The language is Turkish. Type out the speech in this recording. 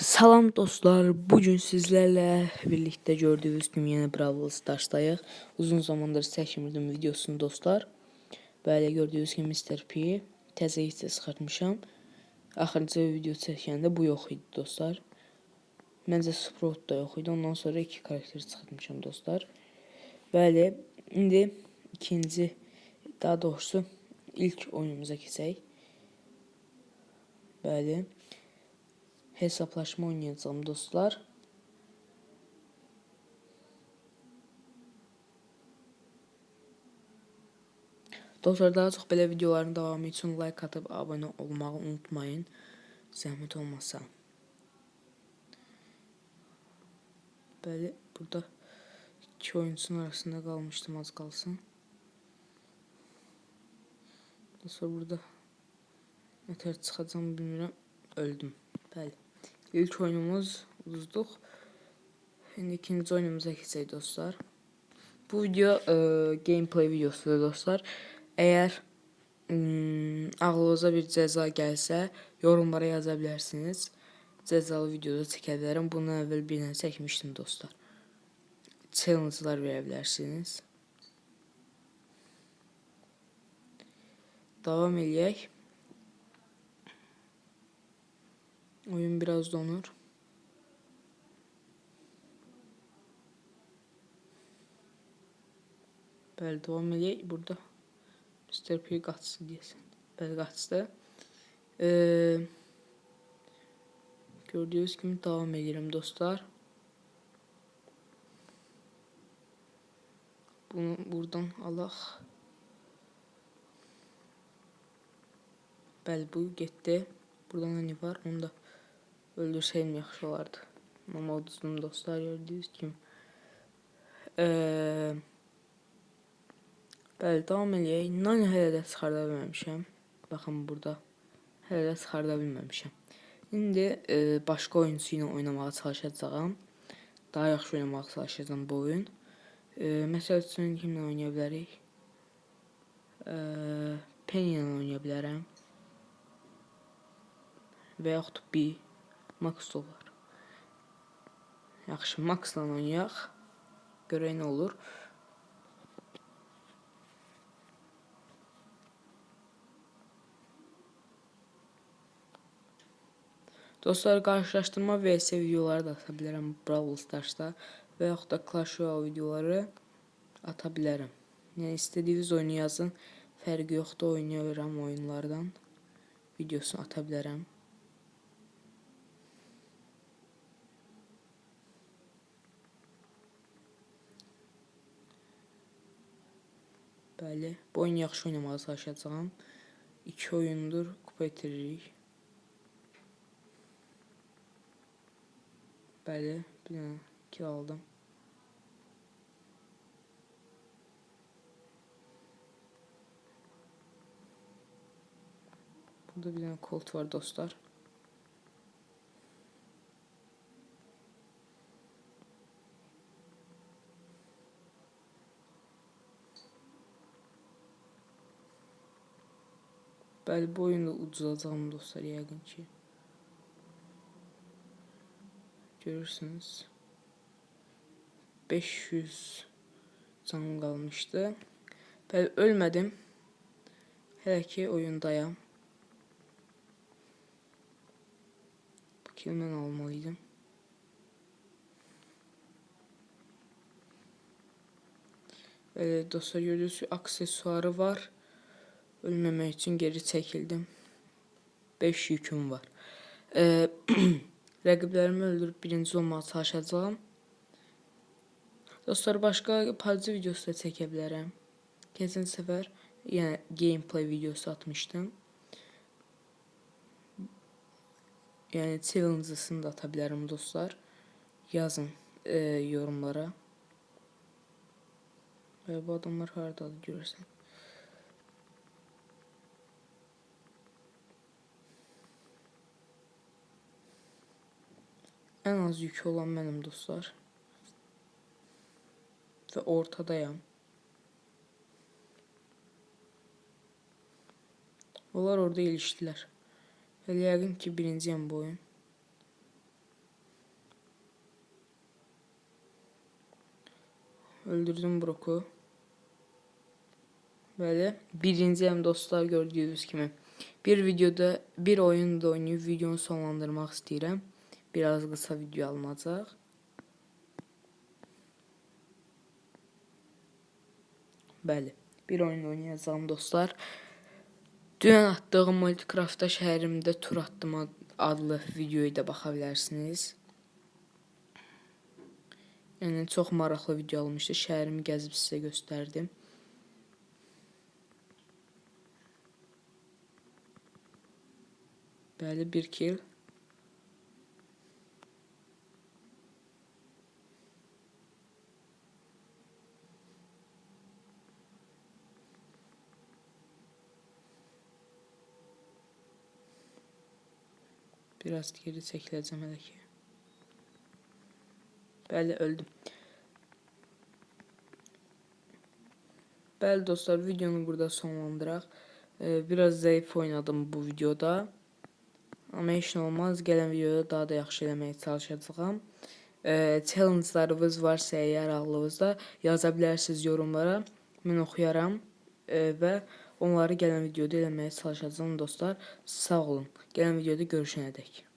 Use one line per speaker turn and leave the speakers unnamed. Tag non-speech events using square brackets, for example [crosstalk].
Salam dostlar, bugün sizlerle birlikte gördüğünüz gibi yeni Brawl Stars'dayıq. Uzun zamandır çəkmirdim videosunu dostlar. Böyle gördüğünüz gibi Mr. P təzə isə çıxartmışam. Axırıncı video çəkəndə bu yox idi dostlar. Məncə Sprout da yox idi. Ondan sonra iki karakter çıxartmışam dostlar. Bəli, indi ikinci, daha doğrusu ilk oyunumuza keçək. Bəli. Hesaplaşma oynayacağım dostlar. Dostlar daha çok belə videoların davamı için like atıp abone olmağı unutmayın. Zəhmət olmasa. Böyle burada iki oyuncusun arasında kalmıştım az kalsın. Dostlar burada ne tər çıxacağımı bilmirəm. Öldüm. Bəli. İlk oyunumuz uzduq. Şimdi ikinci oyunumuza keçək dostlar. Bu video e, gameplay videosudur dostlar. Eğer hmm, ağlınıza bir ceza gəlsə, yorumlara yaza bilərsiniz. Cəzalı videoda çəkə. Bundan əvvəl bir dənə çəkmişdim dostlar. Challenge'lar verə bilərsiniz. Davam eləyək. Oyun biraz donur. Bəli, davam eləyək. Burada Mr. P qaçsın deyəsən. Bəli, qaçdı. Ee, gördüyünüz kimi davam edirəm dostlar. Bunu buradan alaq. Bəli, bu getdi. Buradan hani var? Onu da öldürsəydim yaxşı olardı. Amma uduzdum dostlar gördüyünüz kimi. Ee, bəli, davam eləyək. Nani hələ də çıxarda bilməmişəm. Baxın burada. Hələ də çıxarda bilməmişəm. İndi e, başqa oyunçu ilə oynamağa çalışacağam. Daha yaxşı oynamağa çalışacağam bu oyun. E, məsəl üçün kimlə oynaya bilərik? E, Penny ilə oynaya bilərəm. Və yaxud B. Max da var. Yaxşı, Maxla oynayaq. Görək nə olur. Dostlar karşılaştırma vs videoları da ata bilərəm Brawl Stars'da və da Clash Royale videoları ata bilərəm. Yəni istədiyiniz oyunu yazın. Fərqi yoxdur, oynayıram oyunlardan. Videosunu ata bilərəm. Bəli, bu oyunu yaxşı oynamağa çalışacağam. 2 oyundur kupa itiririk. Bəli, bir dənə kill aldım. Burada bir dənə Colt var dostlar. Bəli, bu oyunda uduzacağım dostlar ki. Görürsünüz. 500 canım kalmıştı. Ben ölmedim. Hele ki oyundayım. Bu kilmen almalıydım. Böyle dostlar gördüğünüz aksesuarı var. Ölmemek için geri çekildim. 5 yüküm var. Ee, [clears throat] Rəqiblərimi öldürüb birinci olmağa çalışacağam. Dostlar, başqa PUBG videosu da çəkə bilərəm. Keçən səfər yəni gameplay videosu atmışdım. Yəni challenge-ısını da ata bilərəm dostlar. Yazın e, yorumlara. Və bu adamlar hardadır görürsən. En az yükü olan benim dostlar. Ve ortadayım. Onlar orada iliştiler. Ve yəqin ki birinciyim bu oyun. Öldürdüm Broku. Böyle birinciyim dostlar gördüyünüz kimi. Bir videoda bir oyunda oynayıb videonu sonlandırmaq istəyirəm. Biraz kısa video alınacaq. Bəli, bir oyun oynayacağım dostlar. Dünən atdığım Multicraft'ta şəhərimdə tur atdım ad- adlı videoyu da baxa bilərsiniz. Yəni çox maraqlı video olmuşdu. Şəhərimi gəzib sizə göstərdim. Bəli, bir kill. Biraz geri çəkiləcəm hələ ki. Bəli, öldüm. Bəli dostlar, videonu burada sonlandıraq. Ee, biraz zəif oynadım bu videoda. Amma heç olmaz. Gələn videoda daha da yaxşı eləməyə çalışacağam. Ee, varsa əgər ağlınızda yaza bilərsiniz yorumlara. Mən oxuyaram ee, və onları gələn videoda eləməyə çalışacağam dostlar. Sağ olun. Gələn videoda görüşənədək.